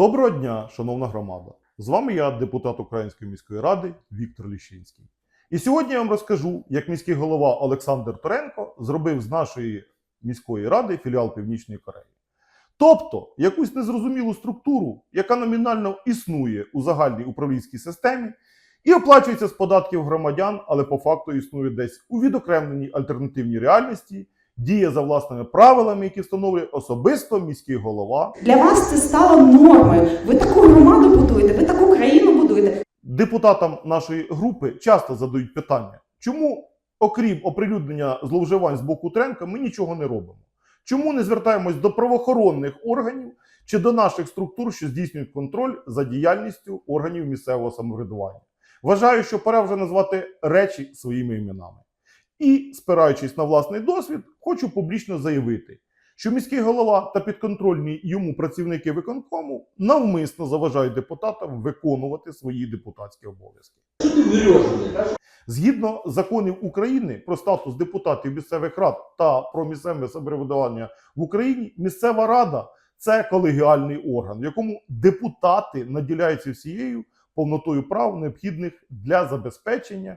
Доброго дня, шановна громада! З вами я, депутат Української міської ради Віктор Ліщинський. І сьогодні я вам розкажу, як міський голова Олександр Торенко зробив з нашої міської ради філіал Північної Кореї. Тобто якусь незрозумілу структуру, яка номінально існує у загальній управлінській системі і оплачується з податків громадян, але по факту існує десь у відокремленій альтернативній реальності, діє за власними правилами, які встановлює особисто міський голова Для вас це стало нормою. Ви таку громаду будуєте, ви таку країну будуєте. Депутатам нашої групи часто задають питання, чому, окрім оприлюднення зловживань з боку Тренка, ми нічого не робимо? Чому не звертаємось до правоохоронних органів чи до наших структур, що здійснюють контроль за діяльністю органів місцевого самоврядування? Вважаю, що пора вже назвати речі своїми іменами. І, спираючись на власний досвід, хочу публічно заявити, що міський голова та підконтрольні йому працівники виконкому навмисно заважають депутатам виконувати свої депутатські обов'язки. Згідно законів України про статус депутатів місцевих рад та про місцеве самоврядування в Україні, місцева рада це колегіальний орган, в якому депутати наділяються всією повнотою прав, необхідних для забезпечення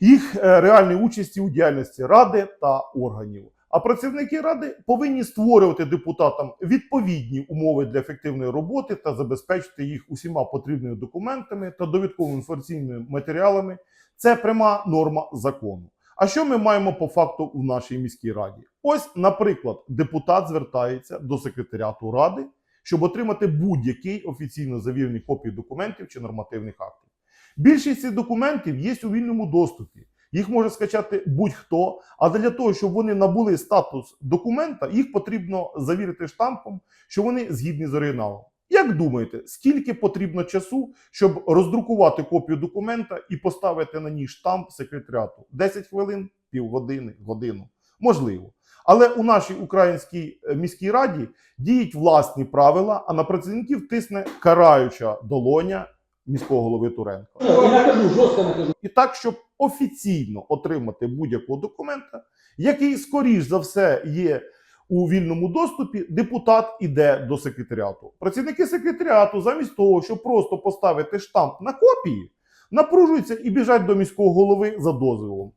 їх е, реальної участі у діяльності ради та органів. А працівники ради повинні створювати депутатам відповідні умови для ефективної роботи та забезпечити їх усіма потрібними документами та довідковими інформаційними матеріалами. Це пряма норма закону. А що ми маємо по факту в нашій міській раді? Ось, наприклад, депутат звертається до секретаріату ради, щоб отримати будь-який офіційно завірений копії документів чи нормативних актів. Більшість цих документів є у вільному доступі. Їх може скачати будь-хто, але для того, щоб вони набули статус документа, їх потрібно завірити штампом, що вони згідні з оригіналом. Як думаєте, скільки потрібно часу, щоб роздрукувати копію документа і поставити на ній штамп секретаріату? 10 хвилин, півгодини, годину? Можливо. Але у нашій українській е, міській раді діють власні правила, а на працівників тисне караюча долоня міського голови Туренка. Я накажу, жестко накажу. І так, щоб офіційно отримати будь-якого документа, який, скоріш за все, є у вільному доступі, депутат іде до секретаріату. Працівники секретаріату, замість того, щоб просто поставити штамп на копії, напружуються і біжать до міського голови за дозволом.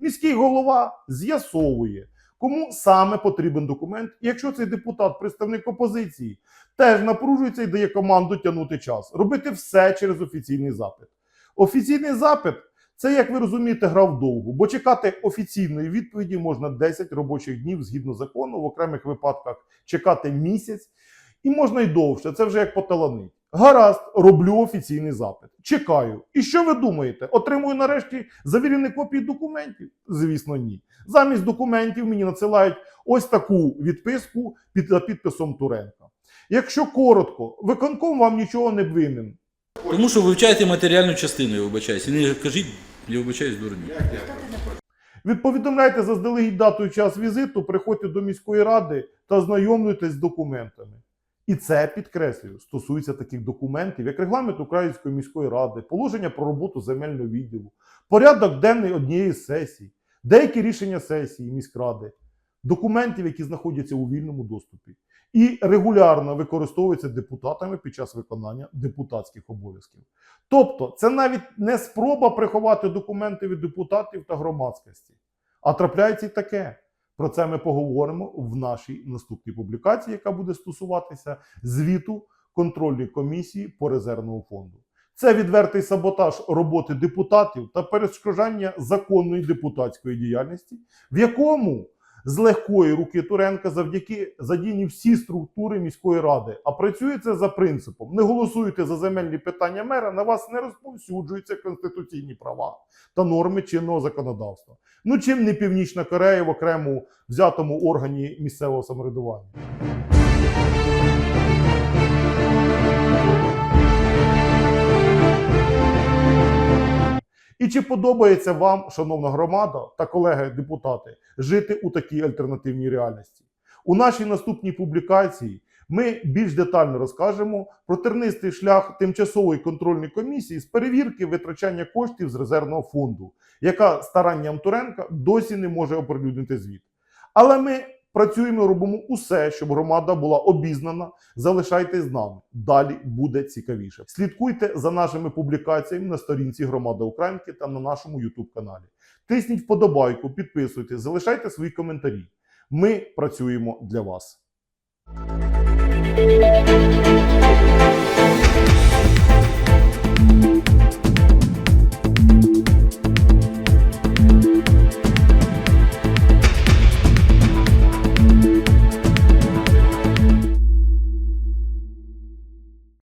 Міський голова з'ясовує, кому саме потрібен документ. І якщо цей депутат, представник опозиції, теж напружується і дає команду тягнути час, робити все через офіційний запит. Офіційний запит це, як ви розумієте, гра вдовгу, бо чекати офіційної відповіді можна 10 робочих днів згідно закону, в окремих випадках чекати місяць, і можна й довше. Це вже як поталанить. Гаразд, роблю офіційний запит. Чекаю. І що ви думаєте? Отримую нарешті завірені копії документів? Звісно, ні. Замість документів мені надсилають ось таку відписку під підписом Туренка. Якщо коротко, виконком вам нічого не винен. Тому що вивчайте матеріальну частину, я вибачаюсь. І не кажіть, я вибачаюсь, дурню. Ви повідомляйте заздалегідь дату і час візиту, приходьте до міської ради та знайомлюйтесь з документами. І це підкреслюю, стосується таких документів, як регламент Української міської ради, положення про роботу земельного відділу, порядок денний однієї з сесій, деякі рішення сесії міськради, документів, які знаходяться у вільному доступі, і регулярно використовуються депутатами під час виконання депутатських обов'язків. Тобто, це навіть не спроба приховати документи від депутатів та громадськості, а трапляється і таке. Про це ми поговоримо в нашій наступній публікації, яка буде стосуватися звіту контрольної комісії по резервному фонду. Це відвертий саботаж роботи депутатів та перешкоджання законної депутатської діяльності, в якому з легкої руки Туренка завдяки задіяні всі структури міської ради. А працює це за принципом: не голосуйте за земельні питання мера, на вас не розповсюджуються конституційні права та норми чинного законодавства. Ну чим не Північна Корея в окремо взятому органі місцевого самоврядування. І чи подобається вам, шановна громада та колеги-депутати, жити у такій альтернативній реальності? У нашій наступній публікації Ми більш детально розкажемо про тернистий шлях тимчасової контрольної комісії з перевірки витрачання коштів з резервного фонду, яка старанням Туренка досі не може оприлюднити звіт. Але ми працюємо, робимо усе, щоб громада була обізнана. Залишайтесь з нами. Далі буде цікавіше. Слідкуйте за нашими публікаціями на сторінці Громада Українки та на нашому YouTube каналі. Тисніть вподобайку, підписуйтесь, залишайте свої коментарі. Ми працюємо для вас.